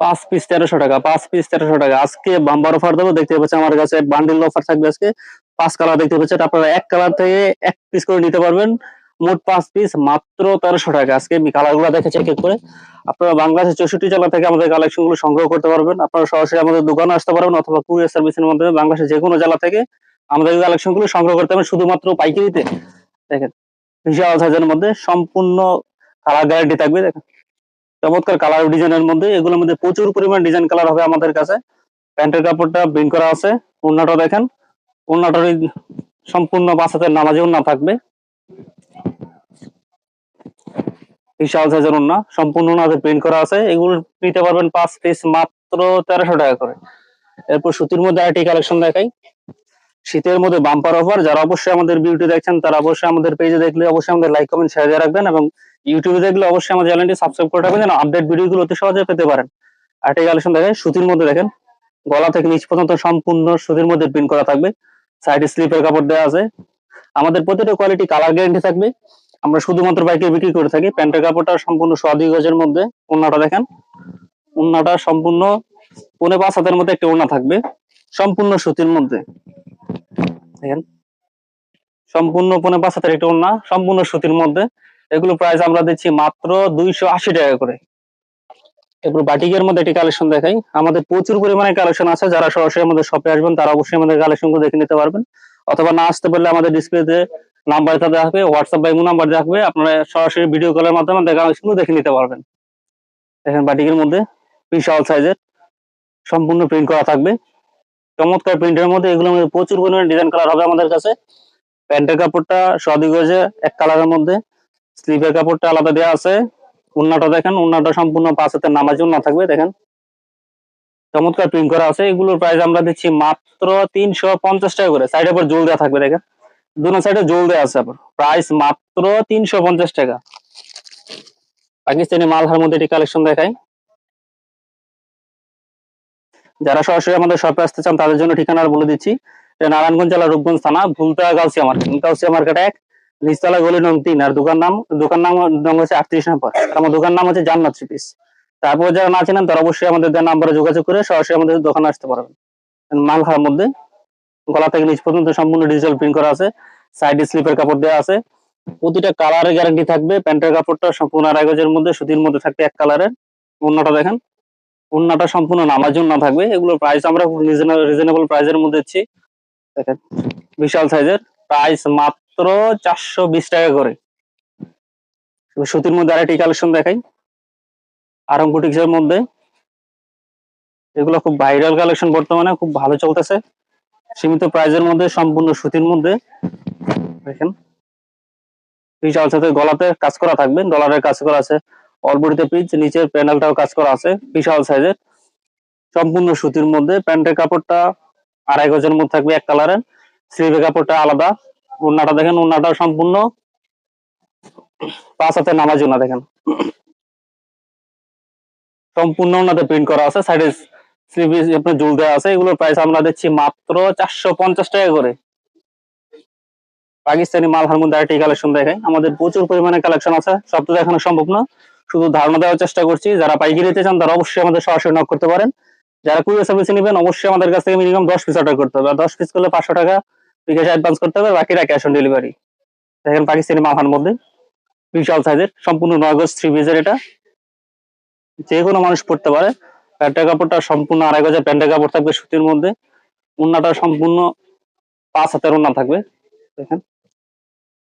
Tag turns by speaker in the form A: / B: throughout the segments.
A: পাঁচ পিস তেরোশো টাকা, পাঁচ পিস তেরোশো টাকা। আজকে বাম্বার অফার দেবো, দেখতে পাচ্ছেন আমার কাছে বান্ডিল অফার থাকবে আজকে। পাঁচ কালার দেখতে পাচ্ছেন, আপনারা এক কালার থেকে এক পিস করে নিতে পারবেন। মোট পাঁচ পিস মাত্র তেরোশো টাকা। আজকে আমি কালারগুলো দেখেছি এক এক করে। আপনারা বাংলাদেশের চৌষট্টি জেলা থেকে আমাদের কালেকশনগুলো সংগ্রহ করতে পারবেন। আপনারা সরাসরি আমাদের দোকানে আসতে পারবেন অথবা কুরিয়ার সার্ভিসের মাধ্যমে বাংলাদেশের যে কোনো জেলা থেকে আমাদের কালেকশনগুলো সংগ্রহ করতে পারবেন শুধুমাত্র পাইকারিতে। দেখেন, বিশাল সাইজের মধ্যে সম্পূর্ণ কালার গ্যারান্টি থাকবে। দেখেন চমৎকার কালার ডিজাইনের মধ্যে। এগুলোর মধ্যে প্রচুর পরিমাণ ডিজাইন কালার হবে আমাদের কাছে। প্যান্টের কাপড়টা প্রিন্ট করা আছে। ওড়নাটা দেখেন। ওড়নাটার সম্পূর্ণ বাসাতের নামাজে ওড়না থাকবে। বিশাল সাইজের ওড়না। সম্পূর্ণ প্রিন্ট করা আছে। এগুলো নিতে পারবেন পাঁচ পিস মাত্র তেরোশো টাকা করে। এরপর সুতির মধ্যে আরেকটি কালেকশন দেখাই। শীতের মধ্যে বাম্পার অফার যারা অবশ্যই আমাদের বিউটি দেখছেন, তারা অবশ্যই আমাদের পেজে দেখলে অবশ্যই আমাদের লাইক কমেন্ট শেয়ার দিয়ে রাখবেন এবং ইউটিউবে দেখলে অবশ্যই আমাদের চ্যানেলটি সাবস্ক্রাইব করে রাখবেন যেন আপডেট ভিডিওগুলো অতি সহজে পেতে পারেন। আরেকটি কালেকশন দেখেন, সুতির মধ্যে দেখেন, গলা থেকে নিচ পর্যন্ত সম্পূর্ণ সুতির মধ্যে প্রিন্ট করা থাকবে। সাইডে স্লিপের কাপড় দেওয়া আছে। আমাদের প্রতিটা কোয়ালিটি কালার গ্যারান্টি থাকবে। আমরা শুধুমাত্র বাইকে বিক্রি করে থাকি। প্যান্টের কাপড়টা সম্পূর্ণ সোয়াদি গজের মধ্যে ওড়নাটা দেখেন। ওড়নাটা সম্পূর্ণ পনে পাঁচ হাতের মধ্যে একটা ওড়না থাকবে। সম্পূর্ণ সুতির মধ্যে। দেখেন? সম্পূর্ণ পনে পাঁচ হাতের একটা ওড়না, সম্পূর্ণ সুতির মধ্যে। এগুলো প্রাইস আমরা দিচ্ছি মাত্র দুইশো আশি টাকা করে। এরপর বাটিকের মধ্যে একটি কালেকশন দেখাই। আমাদের প্রচুর পরিমাণে কালেকশন আছে। যারা সরাসরি আমাদের শপে আসবেন, তারা অবশ্যই আমাদের কালেকশন দেখে নিতে পারবেন। অথবা না আসতে পারলে আমাদের ডিসপ্লেতে নাম্বারটা দেওয়া হবে হোয়াটসঅ্যাপ বা ইমো নাম্বার হবে। আপনারা সরাসরি ভিডিও কলের মাধ্যমে আমাদের কালেকশন দেখে নিতে পারবেন। দেখেন বাটিকের মধ্যে বিশাল সাইজের সম্পূর্ণ প্রিন্ট করা থাকবে। চমৎকার প্রিন্টের মধ্যে মধ্যে প্রচুর পরিমাণে ডিজাইন কালার হবে আমাদের কাছে। প্যান্টের কাপড়টা সদি গজে এক কালারের মধ্যে। স্লিভের কাপড়টা আলাদা দেওয়া আছে। উন্নাটা দেখেন, উন্নাটা সম্পূর্ণ পাঁচ হাতের নামাজ উন্না থাকবে, দেখেন। চমৎকার প্রিন্ট করা আছে। এগুলোর প্রাইস আমরা দিচ্ছি মাত্র তিনশো পঞ্চাশ টাকা করে। সাইডের উপর জোল দেওয়া থাকবে, দেখেন। দুনো সাইডে জোল দেওয়া আছে আবার। প্রাইস মাত্র তিনশো পঞ্চাশ টাকা। পাকিস্তানি মালহার মধ্যে এটি কালেকশন দেখাই। যারা সরাসরি আমাদের শপে আসতে চান, তাদের জন্য ঠিকানা বলে দিচ্ছি। নারায়ণগঞ্জ জেলা রূপগঞ্জ থানা ভুলতা গাউসিয়া মার্কেট। গাউসিয়া মার্কেট এক, নিচতলা গলি নং তিন, আর দোকান নাম দোকান নাম নং হচ্ছে আটত্রিশ নম্বর। আমার দোকান নাম হচ্ছে জান্নাত থ্রি পিস। তারপর যারা না চেনেন, তারা অবশ্যই আমাদের নাম্বারে যোগাযোগ করে সরাসরি আমাদের দোকানে আসতে পারবেন। মালহার মধ্যে গলা থেকে নিচ পর্যন্ত সম্পূর্ণ ডিজিটাল প্রিন্ট করা আছে। সাইডে স্লিপের কাপড় দেওয়া আছে। প্রতিটা কালারের গ্যারান্টি থাকবে। প্যান্টের কাপড়টা সম্পূর্ণ আড়াই গজের মধ্যে, সুতির মধ্যে থাকবে এক কালারের অন্যটা দেখেন। অন্যটা সম্পূর্ণ নামার জন্য থাকবে। এগুলোর প্রাইস আমরা রিজনেবল প্রাইসের মধ্যে দিচ্ছি। দেখেন, বিশাল সাইজের প্রাইস মাত্র চারশো বিশ টাকা করে। সুতির মধ্যে আরেকটি কালেকশন দেখাই। আরম মধ্যে। এগুলো খুব ভাইরাল কালেকশন বর্তমানে, খুব ভালো চলতেছে। সীমিত প্রাইজের মধ্যে, সম্পূর্ণ সুতির মধ্যে। দেখেন, বিশাল সাইজের গলাতে কাজ করা থাকবে ডলারের কাজ করা আছে। অলবডিতে পিচ নিচের প্যানেলটাও কাজ করা আছে, বিশাল সাইজের সম্পূর্ণ সুতির মধ্যে প্যান্টের কাপড়টা আড়াই গজের মধ্যে থাকবে এক কালারের স্লিভের কাপড়টা আলাদা। উন্নাটা দেখেন উন্নাটা সম্পূর্ণ। পাঁচ হাতে নামাজ উন্না দেখেন। সম্পূর্ণ উন্নাতে প্রিন্ট করা আছে। সাইডে স্লিভ আপনার জুল দেওয়া আছে। এগুলোর প্রাইস আমরা দিচ্ছি মাত্র চারশো পঞ্চাশ টাকা করে। পাকিস্তানি মালহার মধ্যে আরেকটি কালেকশন দেখায়। আমাদের প্রচুর পরিমাণে কালেকশন আছে। সব তো দেখানো সম্ভব না। শুধু ধারণা দেওয়ার চেষ্টা করছি, যারা পাইকারি নিতে চান তারা অবশ্যই আমাদের সরাসরি নক করতে পারেন। যারা কুরিয়ার সার্ভিসে নেবেন, অবশ্যই আমাদের কাছ থেকে মিনিমাম দশ পিস অর্ডার করতে হবে। আর দশ পিস করলে পাঁচশো টাকা বিকাশ অ্যাডভান্স করতে হবে বাকিটা ক্যাশ অন ডেলিভারি দেখেন পাকিস্তানি মালহার মধ্যে, বিশাল সাইজের সম্পূর্ণ নগজ থ্রি পিসের এটা। যে কোনো মানুষ পড়তে পারে। প্যান্টের কাপড়টা সম্পূর্ণ আড়াই গজের প্যান্টের কাপড় থাকবে সুতির মধ্যে। উন্নাটা সম্পূর্ণ পাঁচ হাতের উন্না থাকবে। দেখেন,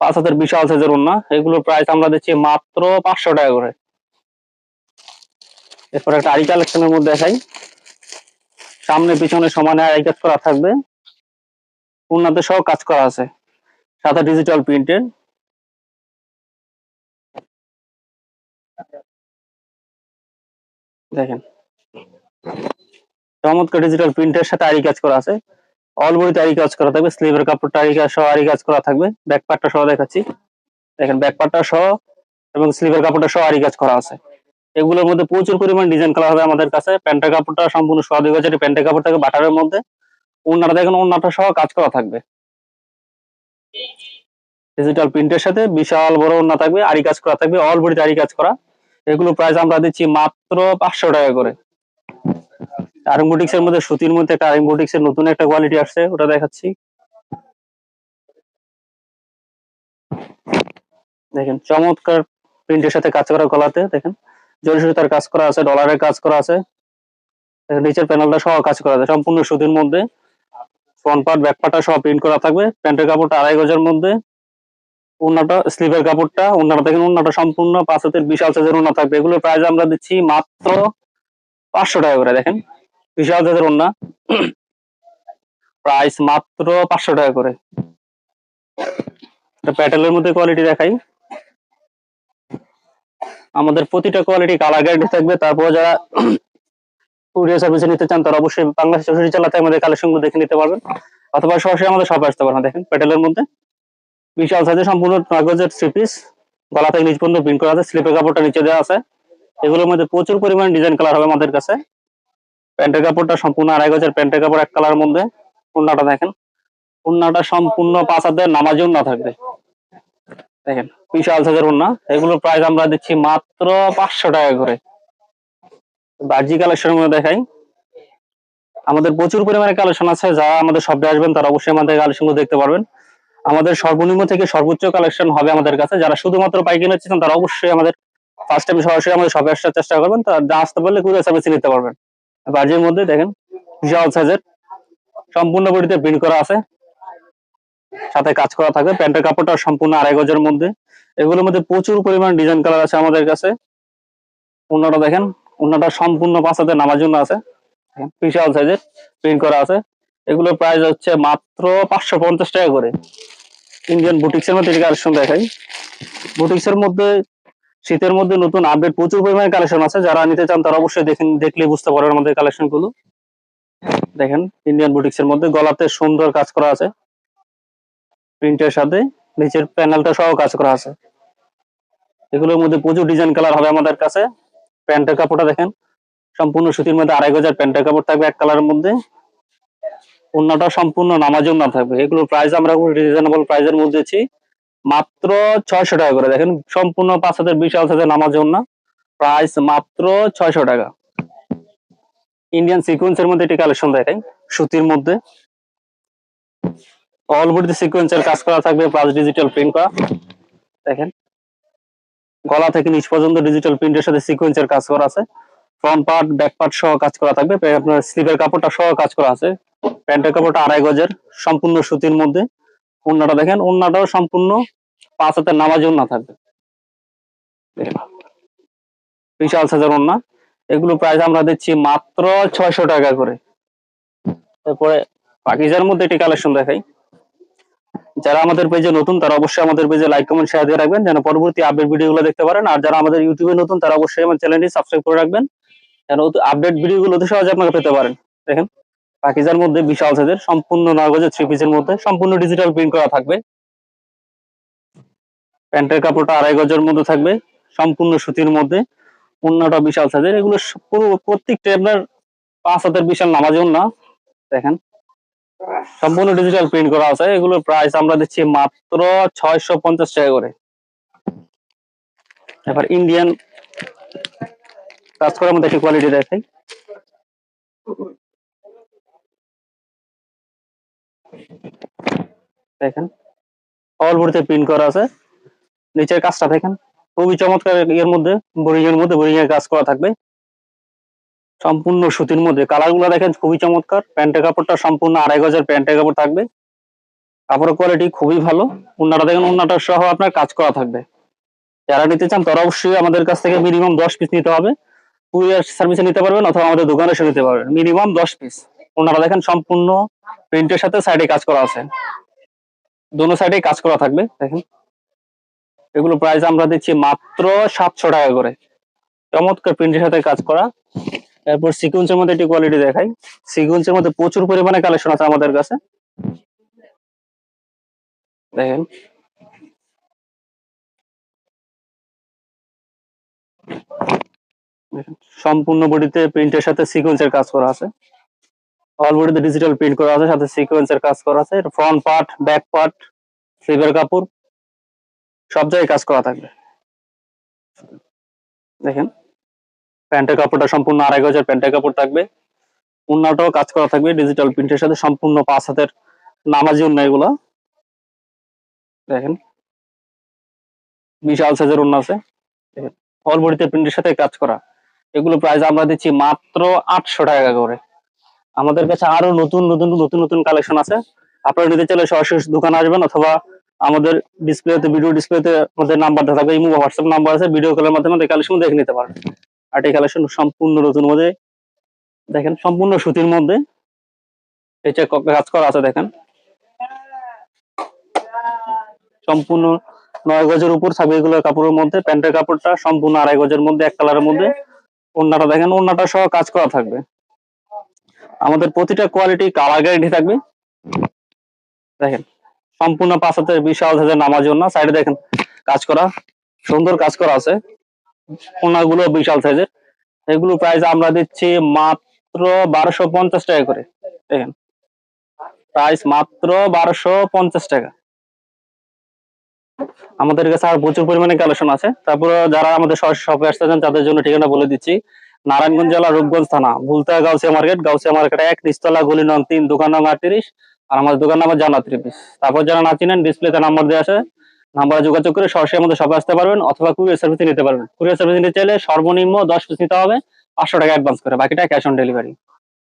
A: পাঁচ হাতের বিশাল সাইজের উন্না এগুলোর প্রাইস আমরা দিচ্ছি মাত্র পাঁচশো টাকা করে। এরপর একটা আরি কালেকশনের মধ্যে দেখাই। সামনে, পিছনে সমানে আড়াই কাজ করা থাকবে। উন্নাতে সহ কাজ করা আছে। সাথে ডিজিটাল প্রিন্টের দেখেন। চমৎকার ডিজিটাল প্রিন্টের সাথে আরি কাজ করা আছে। অল বডিতে আরি কাজ করা থাকবে। স্লিভের কাপড়টা আরি কাজ সহ আরি কাজ করা থাকবে। ব্যাক পার্টটা সহ দেখাচ্ছি। দেখেন ব্যাক পার্টটা সহ এবং স্লিভের কাপড়টা সহ আরি কাজ করা আছে। এগুলোর মধ্যে প্রচুর পরিমাণ ডিজাইন করা হবে আমাদের কাছে। প্যান্টের কাপড়টা সম্পূর্ণ সোয়াদি গেছে প্যান্টের কাপড় থাকবে বাটারের মধ্যে। ওনাটা দেখেন ওনাটা সহ কাজ করা থাকবে। ডিজিটাল প্রিন্টের সাথে বিশাল বড় ওনা থাকবে আরি কাজ করা থাকবে অল বডিতে আরি কাজ করা। এগুলো প্রাইস আমরা দিচ্ছি মাত্র পাঁচশো টাকা করে। আরম্বোটিক্স এর মধ্যে সুতির মধ্যে একটা আরম্বোটিক্স এর নতুন একটা কোয়ালিটি আসছে, ওটা দেখাচ্ছি। দেখেন, চমৎকার প্রিন্টের সাথে কাজ করা গলাতে, দেখেন। জরি কাজ করা আছে ডলারের কাজ করা আছে। নিচের প্যানেলটা সহ কাজ করা আছে, সম্পূর্ণ সুতির মধ্যে। ফ্রন্ট পার্ট ব্যাক পার্টটা সহ প্রিন্ট করা থাকবে। প্যান্টের কাপড়টা আড়াই গজের মধ্যে। উন্নাটা স্লিভের কাপড়টা উন্নাটা দেখেন উন্নাটা সম্পূর্ণ পাঁচ হাতের বিশাল সাইজের উন্না থাকবে। এগুলোর প্রাইস আমরা দিচ্ছি মাত্র পাঁচশো টাকা করে, দেখেন। বিশাল সাইজের উন্না প্রাইস মাত্র পাঁচশো টাকা করে। প্যাটেলের মধ্যে কোয়ালিটি দেখাই। আমাদের প্রতিটা কোয়ালিটি কালার গ্যারান্টি থাকবে। তারপর যারা কুরিয়ার সার্ভিসে নিতে চান, তারা অবশ্যই বাংলাদেশ চৌষট্টি চালাতে আমাদের কালেকশনগুলো দেখে নিতে পারবেন। অথবা সরাসরি আমাদের শপে আসতে পারেন। দেখেন প্যাটেলের মধ্যে বিশাল সাইজের সম্পূর্ণ কাগজের থ্রি পিস গলা থেকে নিচ পর্যন্ত প্রিন্ট করা আছে। স্লিপের কাপড়টা নিচে দেওয়া আছে। এগুলোর মধ্যে প্রচুর পরিমাণ ডিজাইন কালার হবে আমাদের কাছে। প্যান্টের কাপড়টা সম্পূর্ণ আড়াই গজের। প্যান্টের কাপড় এক কালার মধ্যে। উন্নাটা দেখেন। উন্নাটা সম্পূর্ণ পাঁচ হাতের নামাজ না থাকবে। দেখেন। বিশাল সাইজের উন্না এগুলোর প্রাইস আমরা দিচ্ছি মাত্র পাঁচশো টাকা করে। বাজি কালেকশনের মধ্যে দেখাই। আমাদের প্রচুর পরিমাণে কালেকশন আছে। যারা আমাদের শপে আসবেন, তারা অবশ্যই আমাদের কালেকশন দেখতে পারবেন। আমাদের সর্বনিম্ন থেকে সর্বোচ্চ কালেকশন হবে আমাদের কাছে। যারা শুধুমাত্র পাইকারি নিচ্ছেন তারা অবশ্যই আমাদের ফার্স্ট টাইম সরাসরি আমাদের শপে আসার চেষ্টা করবেন। তারা আসতে পারলে কুরিয়ার সার্ভিসে নিতে পারবেন। বাজির মধ্যে দেখেন, বিশাল সাইজের সম্পূর্ণ বডিতে প্রিন্ট করা আছে। সাথে কাজ করা থাকবে প্যান্টের কাপড়টা সম্পূর্ণ আড়াই গজের মধ্যে। এগুলোর মধ্যে প্রচুর পরিমাণ ডিজাইন কালার আছে আমাদের কাছে। অন্যটা দেখেন অন্যটা সম্পূর্ণ পাঁচাতে নামার জন্য আছে। বিশাল সাইজের প্রিন্ট করা আছে। এগুলোর প্রাইস হচ্ছে মাত্র পাঁচশো পঞ্চাশ টাকা করে। ইন্ডিয়ান বুটিক্স এর মধ্যে কালেকশন দেখাই। বুটিক্স এর মধ্যে, শীতের মধ্যে নতুন আপডেট প্রচুর পরিমাণে কালেকশন আছে। যারা নিতে চান তারা অবশ্যই দেখেন দেখলে বুঝতে পারবেন আমাদের কালেকশনগুলো। দেখেন ইন্ডিয়ান বুটিক্স এর মধ্যে গলাতে সুন্দর কাজ করা আছে। প্রিন্টের সাথে। নিচের প্যানেলটা সহ কাজ করা আছে। এগুলোর মধ্যে প্রচুর ডিজাইন কালার হবে আমাদের কাছে। প্যান্টের কাপড়টা দেখেন, সম্পূর্ণ সুতির মধ্যে আড়াই গজার প্যান্টের কাপড় থাকবে এক কালারের মধ্যে। অন্যটা সম্পূর্ণ নামাজ না থাকবে। এগুলোর প্রাইস আমরা রিজনেবল প্রাইসের মধ্যে দিচ্ছি মাত্র ছয়শো টাকা করে। দেখেন, সম্পূর্ণ পাঁচ হাজার বিশাল সাইজের নামাজ না প্রাইস মাত্র ছয়শো টাকা। ইন্ডিয়ান সিকোয়েন্সের মধ্যে একটি কালেকশন দেখাই, সুতির মধ্যে। অল বডিতে সিকোয়েন্সের কাজ করা থাকবে প্লাস ডিজিটাল প্রিন্ট করা। দেখেন। গলা থেকে নিচ পর্যন্ত ডিজিটাল প্রিন্টের সাথে সিকোয়েন্সের কাজ করা আছে। ফ্রন্ট পার্ট ব্যাক পার্ট সহ কাজ করা থাকবে। আপনার স্লিভের কাপড়টা সহ কাজ করা আছে। প্যান্টের কাপড়টা আড়াই গজের, সম্পূর্ণ সুতির মধ্যে। ওন্নাটা দেখেন ওন্নাটাও সম্পূর্ণ পাঁচ হাতের নামাজ ওন্না থাকবে। বিশাল সাইজের ওন্না এগুলো প্রাইস আমরা দিচ্ছি মাত্র ছয়শো টাকা করে। তারপরে পাকিজার মধ্যে একটি কালেকশন দেখাই। যারা আমাদের পেজে নতুন, তারা অবশ্যই আমাদের পেজে লাইক কমেন্ট শেয়ার দিয়ে রাখবেন, যেন পরবর্তী আপডেট ভিডিওগুলো দেখতে পারেন। আর যারা আমাদের ইউটিউবে নতুন, তারা অবশ্যই আমার চ্যানেলটি সাবস্ক্রাইব করে রাখবেন, যেন আপডেট ভিডিওগুলো অতি সহজে আপনারা পেতে পারেন। দেখেন, পাকিজার মধ্যে বিশাল সাইজের সম্পূর্ণ নাগজের থ্রি পিসের মধ্যে, সম্পূর্ণ ডিজিটাল প্রিন্ট করা থাকবে। প্যান্টের কাপড়টা আড়াই গজের মধ্যে থাকবে, সম্পূর্ণ সুতির মধ্যে অন্যটা বিশাল সাইজের এগুলো পুরো প্রত্যেকটা আপনার পাঁচ হাতের বিশাল নামাজ না দেখেন সম্পূর্ণ ডিজিটাল প্রিন্ট করা আছে। এগুলোর প্রাইস আমরা দিচ্ছি মাত্র ছয়শো পঞ্চাশ টাকা করে। এবার ইন্ডিয়ান কাজ করার মধ্যে একটি কোয়ালিটি দেখাই। দেখেন অল বডিতে প্রিন্ট করা আছে। নিচের কাজটা দেখেন, খুবই চমৎকার এর মধ্যে বোরিং এর মধ্যে বোরিং এর কাজ করা থাকবে। সম্পূর্ণ সুতির মধ্যে। কালারগুলো দেখেন খুবই চমৎকার। প্যান্টের কাপড়টা সম্পূর্ণ আড়াই গজের প্যান্টের কাপড় থাকবে। কাপড়ের কোয়ালিটি খুবই ভালো। উন্নাটা দেখেন, উন্নাটা সহ আপনার কাজ করা থাকবে। যারা নিতে চান, তারা অবশ্যই আমাদের কাছ থেকে মিনিমাম দশ পিস নিতে হবে। কুরিয়ার সার্ভিসে নিতে পারবেন অথবা আমাদের দোকানে এসে নিতে পারবেন। মিনিমাম দশ পিস ওনারা দেখেন সম্পূর্ণ প্রিন্টের সাথে সাইডে কাজ করা আছে। দোনো সাইডে কাজ করা থাকবে, দেখেন। এগুলো প্রাইস আমরা দিচ্ছি মাত্র সাতশো টাকা করে। চমৎকার প্রিন্টের সাথে কাজ করা। এরপর সিকুয়েন্সের মধ্যে একটি কোয়ালিটি দেখাই। সিকুয়েন্সের মধ্যে প্রচুর পরিমাণে কালেকশন আছে আমাদের কাছে। দেখেন, সম্পূর্ণ বডিতে প্রিন্টের সাথে সিকোয়েন্সের কাজ করা আছে। অল বডিতে ডিজিটাল প্রিন্ট করা আছে সাথে সিকোয়েন্সের কাজ করা আছে। ফ্রন্ট পার্ট ব্যাক পার্ট স্লিভের কাপড় সব জায়গায় কাজ করা থাকবে। দেখেন। প্যান্টের কাপড়টা সম্পূর্ণ আড়াই গজের প্যান্টের কাপড় থাকবে। উন্নাটাও কাজ করা থাকবে ডিজিটাল প্রিন্টের সাথে সম্পূর্ণ পাঁচ হাতের নামাজি উন্না এগুলো। দেখেন, বিশাল সাইজের উন্না আছে। অল বডিতে প্রিন্টের সাথে কাজ করা। এগুলো প্রাইস আমরা দিচ্ছি মাত্র আটশো টাকা করে। আমাদের কাছে আরও নতুন নতুন নতুন নতুন কালেকশন আছে। আপনারা নিতে চাইলে সরাসরি দোকানে আসবেন অথবা আমাদের ডিসপ্লেতে ভিডিও ডিসপ্লেতে আমাদের নাম্বার থাকবে। ইমো হোয়াটসঅ্যাপ নাম্বার আছে ভিডিও কলের মাধ্যমে কালেকশন দেখে নিতে পারেন এই কালেকশন সম্পূর্ণ নতুন মধ্যে, দেখেন, সম্পূর্ণ সুতির মধ্যে। ক- কাজ করা আছে, দেখেন। সম্পূর্ণ নয় গজের উপর থাকবে কাপড়ের মধ্যে, প্যান্টের কাপড়টা সম্পূর্ণ আড়াই গজের মধ্যে, এক কালারের মধ্যে। ওন্নাটা দেখেন ওন্নাটা সহ কাজ করা থাকবে। আমাদের প্রতিটা কোয়ালিটি, কালার গ্যারেন্টি থাকবে। দেখেন, সম্পূর্ণ পাঁচ বিশাল হাজার নামার জন্য সাইডে দেখেন, কাজ করা, সুন্দর কাজ করা আছে। ওনাগুলো বিশাল সাইজের। এগুলো প্রাইস আমরা দিচ্ছি মাত্র বারোশো পঞ্চাশ টাকা করে। দেখেন। প্রাইস মাত্র বারোশো পঞ্চাশ টাকা। আমাদের কাছে আর প্রচুর পরিমাণে কালেকশন আছে। তারপরে যারা আমাদের সরাসরি শপে আসতে চান, তাদের জন্য ঠিকানা বলে দিচ্ছি। নারায়ণগঞ্জ জেলা রূপগঞ্জ থানা, ভুলতা গাউসিয়া মার্কেট। গাউসিয়া মার্কেট এক নিচতলা গলি নং তিন, দোকান নং আটত্রিশ। আর আমাদের দোকান নাম্বার জানা ত্রিপিস। তারপর যারা না চিনেন ডিসপ্লেতে নাম্বার দেওয়া আছে। নাম্বারে যোগাযোগ করে সরাসরি আমাদের শপে আসতে পারবেন অথবা কুরিয়ার সার্ভিস নিতে পারবেন। কুরিয়ার সার্ভিস নিতে চাইলে সর্বনিম্ন দশ পিস নিতে হবে, পাঁচশো টাকা অ্যাডভান্স করে, বাকিটা ক্যাশ অন ডেলিভারি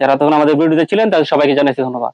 A: যারা তখন আমাদের ভিডিওতে ছিলেন তাদের সবাইকে জানাইছি ধন্যবাদ।